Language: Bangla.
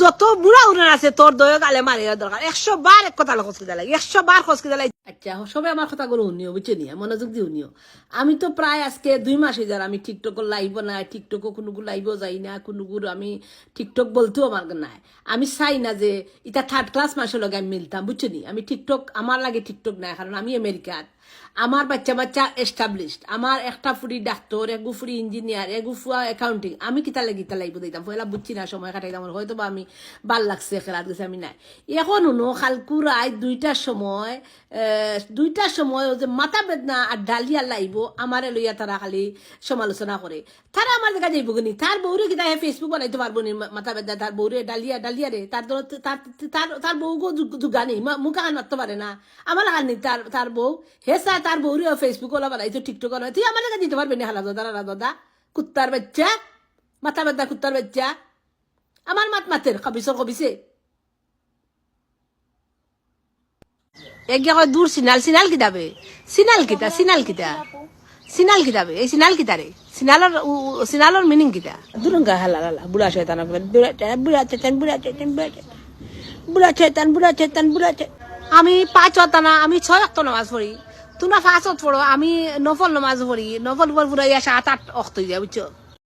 যত বুড়া উড়ান আছে, তোর দয় গালে মারিয়া দরকার। একশো বার এক কথা খোঁজ কিনা লাগে, একশো বার খোঁজ কিনা আচ্ছা সবাই আমার কথাগুলো শুনিও, বুঝছ নি? মনোযোগ দিয়ে শুনিও। আমি তো প্রায় আজকে দুই মাস যার আমি টিকটক লাইভ না টিকটকও কোনো লাইভও যাই না, কোনো আমি টিকটক বলতেও আমার নাই। আমি চাই না যে, এটা থার্ড ক্লাস মাসের লগে আমি মিলতাম, বুঝছ নি? আমি টিকটক আমার লাগে টিকটক নাই, কারণ আমি আমেরিকার আমার বাচ্চা বাচ্চা এস্টাবলিশড আমার একটা ফুরি ডাক্তার এগু ফুরি ইঞ্জিনিয়ার এগু ফুয়া অ্যাকাউন্টিং আমি কিতা লাগি তা লাগবো দিতাম। পয়লা বুঝছি না, সময় কাটাইতাম হয়তো বা আমি ভালো লাগছে খেলার গেছে আমি নাই। এখন শুনো খালকু রায় দুইটার সময় দুইটার সময় যে মাথা বেদনা আর ডালিয়া লাইব, আমারে লইয়া তারা খালি সমালোচনা করে। তারা আমার দেখা যাইব গনি তার বউরে কিতা ফেসবুক বানাইতে পারব নি মাথা বেদনা? তার বউরে ডালিয়া ডালিয়া রে? তার তার তার তার বউকেও মুখ আন মারতে পারে না। আমার লাগান নি তার তার বউ। হে স্যার, তার বউরে ফেসবুক ওলা বানাইতো টিকটক ওলা তুই আমার লাগা দিতে পারবি না হালা দাদা দাদা কুত্তার বাচ্চা? মাথা বেদনা, কুত্তার বাচ্চা? আমার মাত মাতের কবিসর কবিছে একগিয়া কয় দূর সিনাল সিনাল কিতাবে সিনাল কিতা সিনাল কিতা? সিনাল কিতাবে এই সিনাল কিতারে সিনালর উ- উ- সিনালর মিনিং কিতা? দুরঙ্গা হালা হালা বুড়া শয়তান বুড়া শয়তান, বুড়া শয়তান বুড়া শয়তান বুড়া শয়তান বুড়া শয়তান বুড়া আমি পাঁচ অক্ত না আমি ছয় অক্ত নামাজ পড়ি তোমরা পাঁচ অক্ত পড়ো আমি নফল নামাজ পড়ি নফল পর পুরাই সাত আট অক্ত হয়ে যায় বুঝছ?